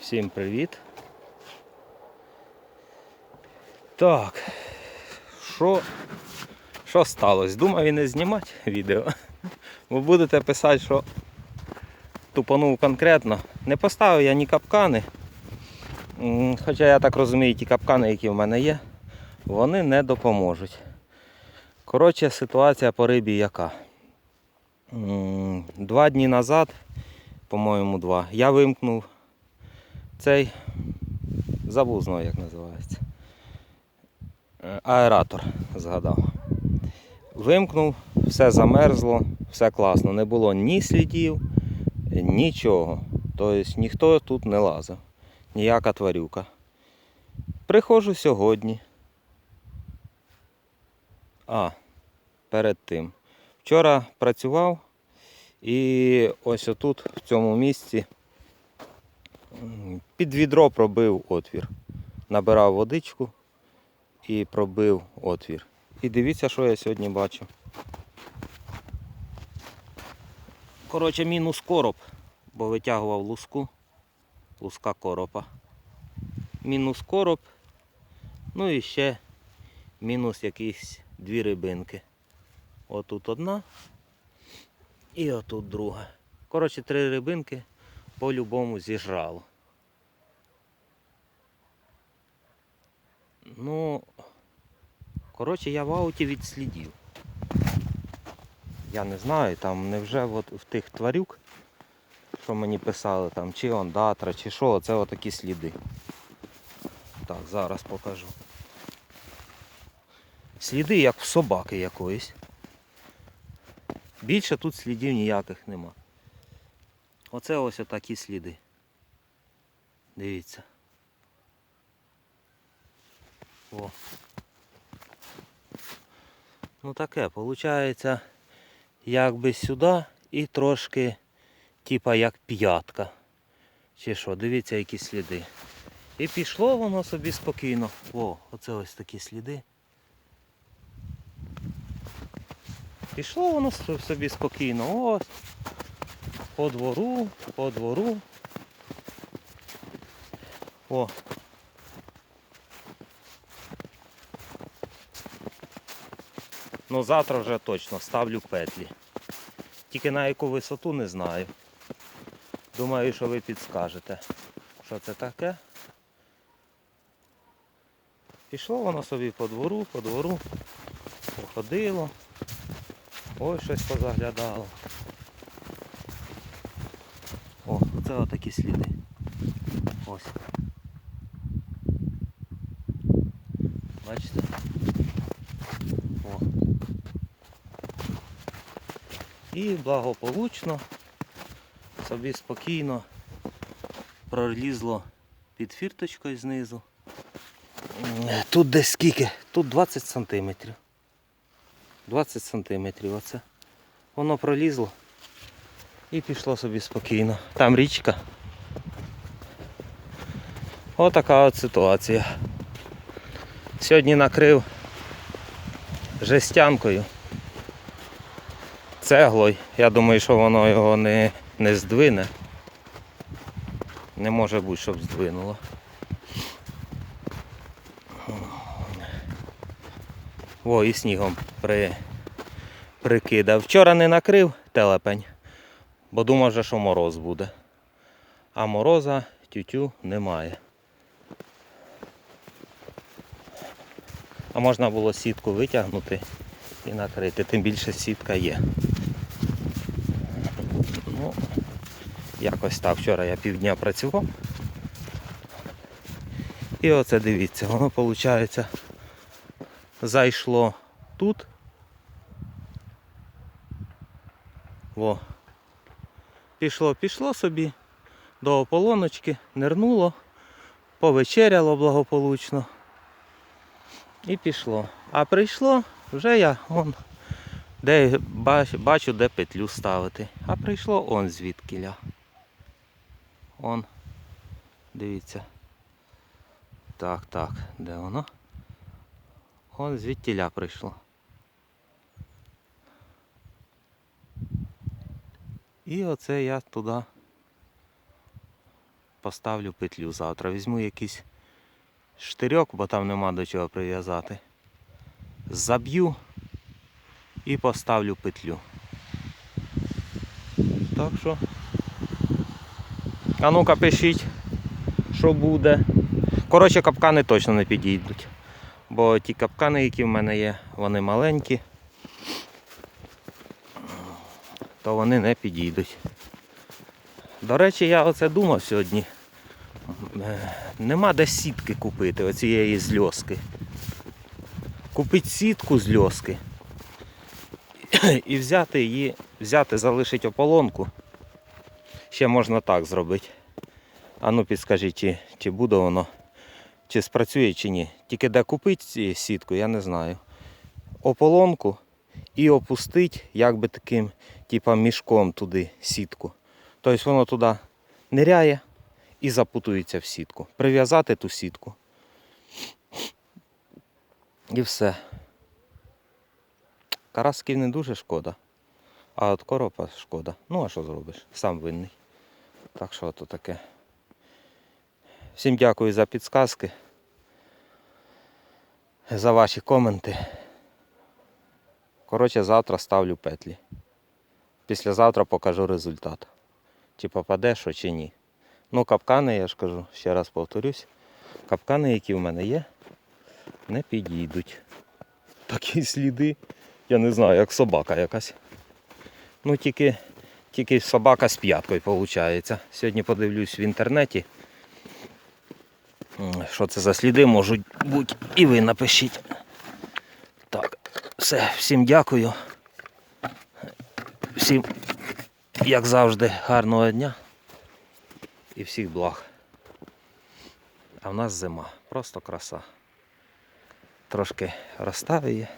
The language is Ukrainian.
Всім привіт. Так. Що, що сталося? Думав і не знімати відео. Ви будете писати, що тупанув конкретно. Не поставив я ні капкани. Хоча я так розумію, ті капкани, які в мене є, вони не допоможуть. Коротше, ситуація по рибі яка. Два дні назад, по-моєму, два, я вимкнув цей забув знову, як називається. Е, Аератор згадав. Вимкнув, все замерзло, все класно. Не було ні слідів, нічого. Тобто ніхто тут не лазив. Ніяка тварюка. Приходжу сьогодні. А, перед тим. Вчора працював і ось отут, в цьому місці, під відро пробив отвір. Набирав водичку і пробив отвір. І дивіться, що я сьогодні бачу. Коротше, мінус короб, бо витягував луску, луска коропа. Мінус короб, ну і ще мінус якісь дві рибинки. Отут одна і отут друга. Коротше, три рибинки по-любому зіжрало. Ну, коротше, я в ауті від слідів. Я не знаю, там невже от в тих тварюк, що мені писали, там, чи ондатра, чи що, це отакі сліди. Так, зараз покажу. Сліди як в собаки якоїсь. Більше тут слідів ніяких нема. Оце ось отакі сліди. Дивіться. О. Ну таке, виходить, якби сюди і трошки, типа як п'ятка. Чи що, дивіться, які сліди. І пішло воно собі спокійно. О, оце ось такі сліди. Пішло воно собі спокійно. Ось. По двору, по двору. О. Ну завтра вже точно ставлю петлі. Тільки на яку висоту не знаю. Думаю, що ви підскажете. Що це таке? Пішло воно собі по двору, по двору, походило. Ой, щось позаглядало. О, це отакі сліди. Ось. Бачите? О. І благополучно собі спокійно пролізло під фірточкою знизу. Тут десь скільки? Тут 20 сантиметрів. 20 сантиметрів оце. Воно пролізло і пішло собі спокійно. Там річка. Отака от ситуація. Сьогодні накрив жестянкою. Цеглою. Я думаю, що воно його не, не здвине. Не може бути, щоб здвинуло. О, і снігом при... прикидав. Вчора не накрив телепень, бо думав, вже, що мороз буде. А мороза тютю немає. А можна було сітку витягнути і накрити, тим більше сітка є. Ну, якось так. Вчора я півдня працював. І оце дивіться, воно виходить зайшло тут. Во. Пішло, пішло собі до ополоночки, нирнуло, повечеряло благополучно. І пішло. А прийшло, вже я он, де бачу, де петлю ставити. А прийшло он звідкіля. Он. Дивіться. Так, так, де воно? Он звідтіля прийшло. І оце я туди поставлю петлю завтра. Візьму якийсь штирьок, бо там нема до чого прив'язати. Заб'ю і поставлю петлю. Так що. А ну-ка пишіть, що буде. Коротше, капкани точно не підійдуть. Бо ті капкани, які в мене є, вони маленькі, то вони не підійдуть. До речі, я оце думав сьогодні. Е, Нема де сітки купити, оцієї з льоски. Купити сітку з льоски і взяти її, взяти, залишити ополонку. Ще можна так зробити. А ну підскажіть, чи, чи буде воно, чи спрацює, чи ні. Тільки де купити сітку, я не знаю. Ополонку і опустити якби таким, типа мішком туди сітку. Тобто воно туди ниряє і запутується в сітку. Прив'язати ту сітку. І все. Карасків не дуже шкода. А от коропа шкода. Ну а що зробиш? Сам винний. Так що то таке. Всім дякую за підсказки. За ваші коменти. Коротше, завтра ставлю петлі. Післязавтра покажу результат. Чи попаде що, чи ні. Ну, капкани, я ж кажу, ще раз повторюсь. Капкани, які в мене є, не підійдуть. Такі сліди, я не знаю, як собака якась. Ну, тільки, тільки собака з п'яткою виходить. Сьогодні подивлюсь в інтернеті. Що це за сліди можуть бути. І ви напишіть. Так, все, всім дякую. Всім, як завжди, гарного дня і всіх благ. А в нас зима, просто краса. Трошки розставиє.